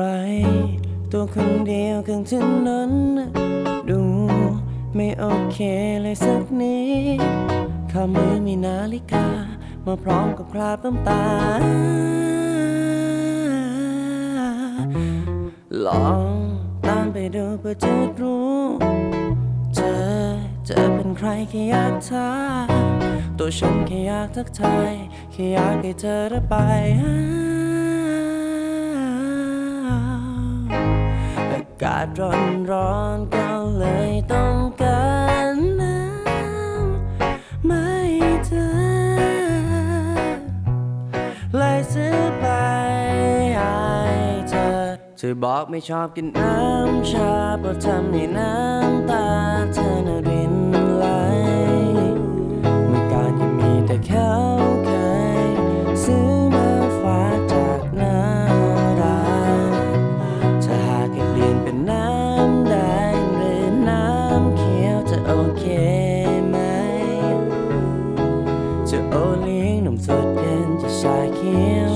ร ตัวคนเดียวกลางถนนดูไม่โอเคเลยสักนิดข้ามือมีนาฬิกา มาพร้อมกับคราบน้ำตา ลองตามไปดูเพื่อจะรู้ เธอจะเป็นใครแค่อยากถามตัวฉันแค่อยากทักทายแค่อยากให้เธอได้ไปอากาศร้อนร้อนก็เลยต้องการน้ำไม่เธอเลยซื้อไปให้เธอเธอบอกไม่ชอบกินน้ำชาเพราะทำให้น้ำตาเธอน่ะรินไหลเมื่อก่อนยังมีแต่เขาเคยซื้อ ไหม จะโอเลี้ยงนมสดเย็นจะชาเขียว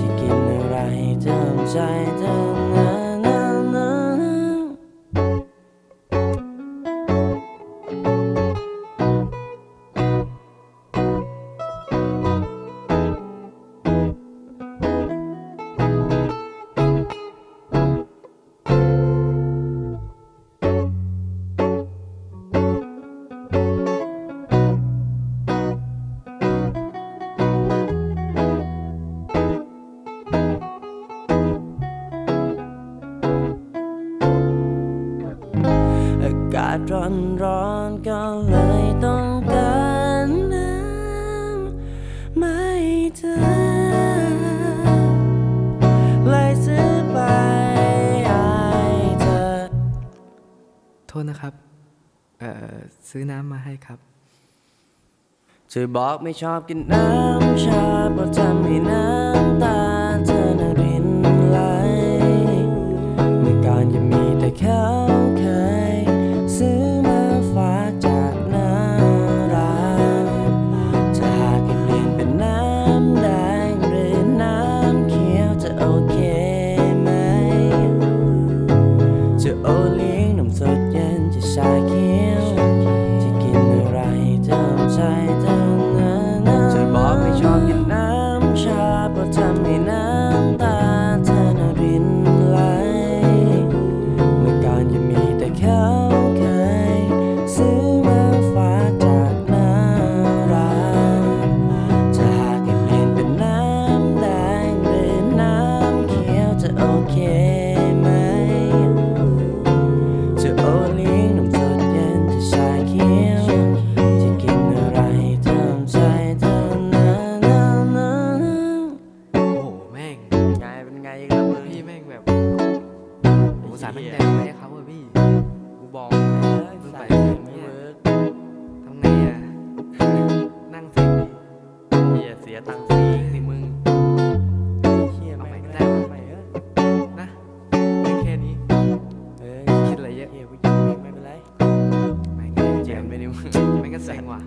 จะกินอะไรเติมใจเธอ ร้อนร้อนๆก็เลยต้องการน้ำไม่เธอเลยซื้อไปให้เธอโทษนะครับ เอ่อ ซื้อน้ำมาให้ครับ เธอบอกไม่ชอบกินน้ำชาเพราะทำให้น้ำ โอ้โหสารตั้งใจไว้ให้เขาอะพี่ กูบอกมึงไปอย่างเงี้ยทำไงอะนั่งเซ็งดิเฮียเสียตังค์ฟรีสิมึง เชี่ยเอาไม่ใหม่ก็ได้ได้วะไม่เออนะเรื่องแค่นี้ เออคิดอะไรเยอะเฮียผู้หญิงไม่เป็นไรแม่งก็เจีเจ็ยบนไปดิมึงแม่งก็เซ็งว่ะ